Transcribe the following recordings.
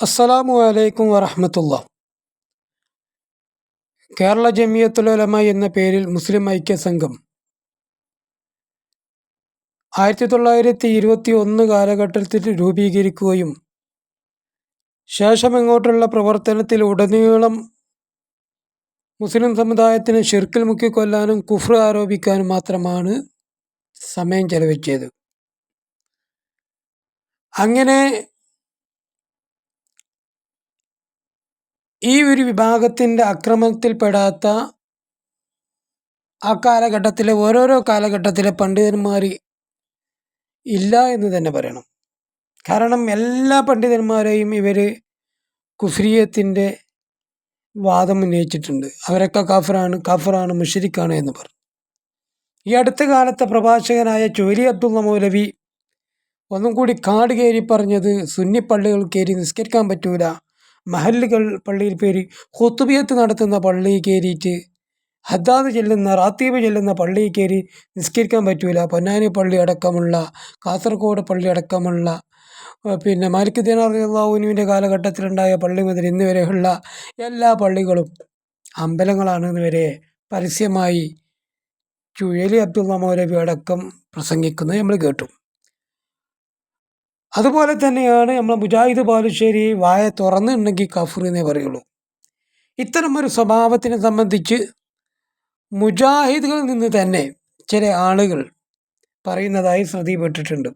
അസ്സലാമു അലൈക്കും വറഹമത്തുള്ള കേരള ജമിയത്തുലമ എന്ന പേരിൽ മുസ്ലിം ഐക്യ സംഘം ആയിരത്തി തൊള്ളായിരത്തി ഇരുപത്തി ഒന്ന് കാലഘട്ടത്തിൽ രൂപീകരിക്കുകയും ശേഷം ഇങ്ങോട്ടുള്ള പ്രവർത്തനത്തിൽ ഉടനീളം മുസ്ലിം സമുദായത്തിന് ഷിർക്കിൽ മുക്കിക്കൊല്ലാനും കുഫ്ര ആരോപിക്കാനും മാത്രമാണ് സമയം ചെലവഴിച്ചത്. അങ്ങനെ ഈ ഒരു വിഭാഗത്തിന്റെ അക്രമത്തിൽപ്പെടാത്ത ആ കാലഘട്ടത്തിലെ ഓരോരോ കാലഘട്ടത്തിലെ പണ്ഡിതന്മാർ ഇല്ല എന്ന് തന്നെ പറയണം. കാരണം എല്ലാ പണ്ഡിതന്മാരെയും ഇവർ കുഫ്രിയത്തിന്റെ വാദം ഉന്നയിച്ചിട്ടുണ്ട്. അവരൊക്കെ കാഫറാണ് കാഫറാണ് മുഷരിക്കാണ് എന്ന് പറഞ്ഞു. ഈ അടുത്ത കാലത്തെ പ്രഭാഷകനായ ചോലി അബ്ദുള്ള മൗലവി ഒന്നും കൂടി കാട് കയറി പറഞ്ഞത് സുന്നി പള്ളികൾ കയറി നിസ്കരിക്കാൻ പറ്റൂല. മഹല്ലുകൾ പള്ളിയിൽ പേര് ഹുത്തുബിയത്ത് നടത്തുന്ന പള്ളി കയറിയിട്ട് ഹദ്ദാദ് ചെല്ലുന്ന റാത്തീബ് ചെല്ലുന്ന പള്ളി കയറി നിസ്കരിക്കാൻ പറ്റൂല. പൊന്നാനി പള്ളി അടക്കമുള്ള കാസർഗോഡ് പള്ളി അടക്കമുള്ള പിന്നെ മാലിക് ദിനാറിയാഹുവിന്റെ കാലഘട്ടത്തിലുണ്ടായ പള്ളി മുതൽ ഇന്ന് വരെയുള്ള എല്ലാ പള്ളികളും അമ്പലങ്ങളാണെന്ന് വരെ പരസ്യമായി ചുഴലി അബ്ദുള്ള മൗലവി അടക്കം പ്രസംഗിക്കുന്നത്. നമ്മൾ കേട്ടു. അതുപോലെ തന്നെയാണ് നമ്മൾ മുജാഹിദ് ബാലുശ്ശേരി വായ തുറന്നിട്ടുണ്ടെങ്കിൽ കഫർ എന്നേ പറയുള്ളൂ. ഇത്തരം ഒരു സ്വഭാവത്തിനെ സംബന്ധിച്ച് മുജാഹിദുകളിൽ നിന്ന് തന്നെ ചില ആളുകൾ പറയുന്നതായി ശ്രദ്ധയിൽപ്പെട്ടിട്ടുണ്ട്.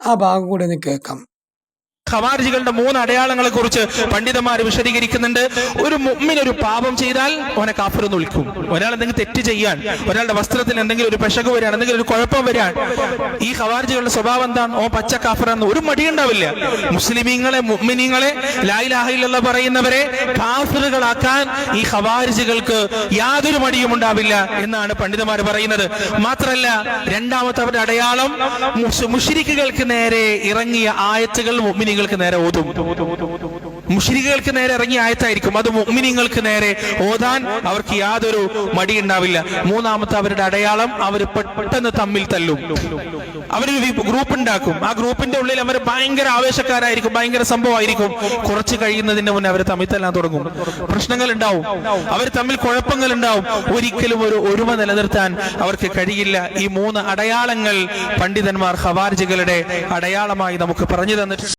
ആ ഭാഗം കൂടെ ഒന്ന് കേൾക്കാം. ഖവാരിജികളുടെ മൂന്ന് അടയാളങ്ങളെ കുറിച്ച് പണ്ഡിതന്മാർ വിശദീകരിക്കുന്നുണ്ട്. ഒരു മുമ്മിന് ഒരു പാപം ചെയ്താൽ ഓനെ കാഫർ വിളിക്കും. ഒരാൾ എന്തെങ്കിലും തെറ്റ് ചെയ്യാൻ ഒരാളുടെ വസ്ത്രത്തിൽ എന്തെങ്കിലും ഒരു പെശക് വരാൻ എന്തെങ്കിലും ഒരു കുഴപ്പം വരാൻ ഈ ഖവാരിജികളുടെ സ്വഭാവം എന്താണ്? ഓ പച്ച കാഫറാന്ന് ഒരു മടിയുണ്ടാവില്ല. മുസ്ലിമീങ്ങളെ മുഅ്മിനീങ്ങളെ ലായിലാഹില്ല പറയുന്നവരെ കാഫറുകളാക്കാൻ ഈ ഖവാരിജികൾക്ക് യാതൊരു മടിയും ഉണ്ടാവില്ല എന്നാണ് പണ്ഡിതന്മാർ പറയുന്നത്. മാത്രല്ല രണ്ടാമത്തെ അവരുടെ അടയാളം മുഷിരിക്കുകൾക്ക് നേരെ ഇറങ്ങിയ ആയത്തുകൾ മുഅ്മിനീങ്ങൾക്ക് നേരെ ഓതും. മുഷിരികൾക്ക് നേരെ ഇറങ്ങിയ ആയത്തായിരിക്കും. അത് മുഅ്മിനീങ്ങൾക്ക് നേരെ ഓതാൻ അവർക്ക് യാതൊരു മടിയുണ്ടാവില്ല. മൂന്നാമത്തെ അവരുടെ അടയാളം അവർ പെട്ടെന്ന് തമ്മിൽ തല്ലും. അവരൊരു ഗ്രൂപ്പ് ഉണ്ടാക്കും. ആ ഗ്രൂപ്പിന്റെ ഉള്ളിൽ അവർ ഭയങ്കര ആവേശക്കാരായിരിക്കും. ഭയങ്കര സംഭവമായിരിക്കും. കുറച്ച് കഴിയുന്നതിന് മുന്നേ അവർ തമ്മിൽ തല്ലാൻ തുടങ്ങും. പ്രശ്നങ്ങൾ ഉണ്ടാവും. അവർ തമ്മിൽ കുഴപ്പങ്ങൾ ഉണ്ടാവും. ഒരിക്കലും ഒരു ഒരുമ നിലനിർത്താൻ അവർക്ക് കഴിയില്ല. ഈ മൂന്ന് അടയാളങ്ങൾ പണ്ഡിതന്മാർ ഹവാർജികളുടെ അടയാളമായി നമുക്ക് പറഞ്ഞു തന്നിട്ടുണ്ട്.